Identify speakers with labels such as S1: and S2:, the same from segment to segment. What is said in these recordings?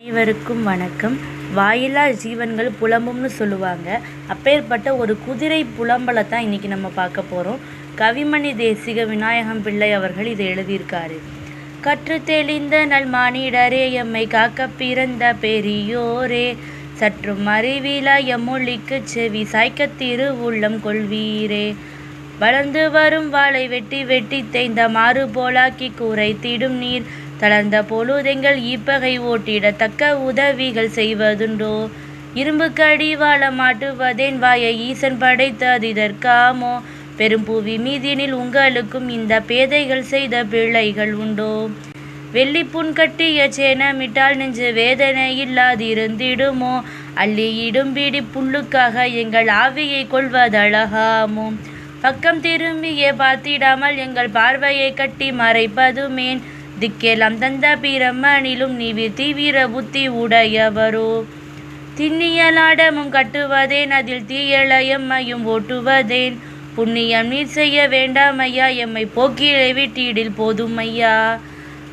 S1: அனைவருக்கும் வணக்கம். வாயிலா ஜீவன்கள் புலம்பும்னு சொல்லுவாங்க. அப்பேற்பட்ட ஒரு குதிரை புலம்பலை தான் இன்றைக்கி நம்ம பார்க்க போகிறோம் கவிமணி தேசிக விநாயகம் பிள்ளை அவர்கள் இதை எழுதியிருக்காரு. கற்று தெளிந்த நல் மானிடரே எம்மை காக்க பிறந்த பெரியோரே. சற்றும் அறிவிலா எம்மொழிக்கு செவி சாய்க்க திரு உள்ளம் கொள்வீரே. வளர்ந்து வரும் வாளை வெட்டி வெட்டி தேய்ந்த மாறு போலாக்கி கூரை திடும் நீர் தளர்ந்த பொழுதெங்கள் இப்பகை ஓட்டிடத்தக்க உதவிகள் செய்வதுண்டோ? இரும்பு கடிவாள மாட்டுவதேன் வாயை ஈசன் படைத்தது இதற்காமோ பெரும் புவி மீதினில் உங்களுக்கும் இந்த பேதைகள் செய்த பிழைகள் உண்டோ? வெள்ளி புண் கட்டிய சேனமிட்டால் நெஞ்சு வேதனை இல்லாதிருந்திடுமோ? அள்ளி இடும்பிடி புல்லுக்காக எங்கள் ஆவியை கொள்வதழகாமோ? பக்கம் திரும்பியே பார்த்திடாமல் எங்கள் பார்வையை கட்டி மறைப்பதுமேன்? திக்கேலாம் தந்த பிரம்மனிலும் நீவி தீவிர புத்தி உடையவரோ. திண்ணியலாடமும் கட்டுவதேன் அதில் தீயளையம்மையும் ஓட்டுவதேன். புண்ணியம் நீர் செய்ய வேண்டாம் ஐயா எம்மை போக்கிலே விட்டிடில் போதும் ஐயா.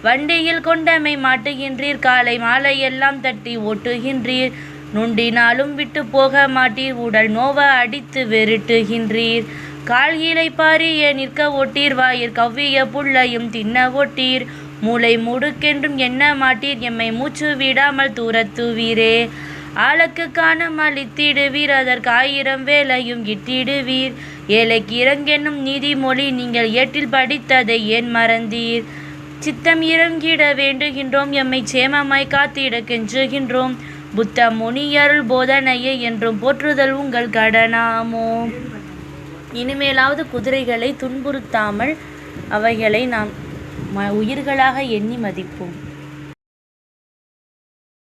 S1: வண்டியில் கொண்டமை மாட்டுகின்றீர் காலை மாலை எல்லாம் தட்டி ஓட்டுகின்றீர். நுண்டினாலும் விட்டு போக மாட்டீர் உடல் நோவ அடித்து வெருட்டுகின்றீர். கால்கீழை பாரிய நிற்க ஒட்டீர் வாயிற் கவ்விய புல்லையும் தின்ன ஒட்டீர். மூளை முடுக்கென்றும் எண்ண மாட்டீர்? எம்மை மூச்சு விடாமல் தூரத்துவீரே ஆளுக்கு காணாமல் இத்திடுவீர் அதற்கு ஆயிரம் வேலையும் இட்டிடுவீர். ஏழைக்கு இறங்கென்னும் நீதிமொழி நீங்கள் ஏட்டில் படித்ததை ஏன் மறந்தீர்? சித்தம் இறங்கிட வேண்டுகின்றோம். எம்மை சேமமாய் காத்திட கெஞ்சுகின்றோம். புத்த முனியருள் போதனையே என்றும் போற்றுதல் உங்கள் கடனாமோ? இனிமேலாவது குதிரைகளை துன்புறுத்தாமல் அவைகளை நாம் ம உயிர்களாக எண்ணி மதிப்போம்.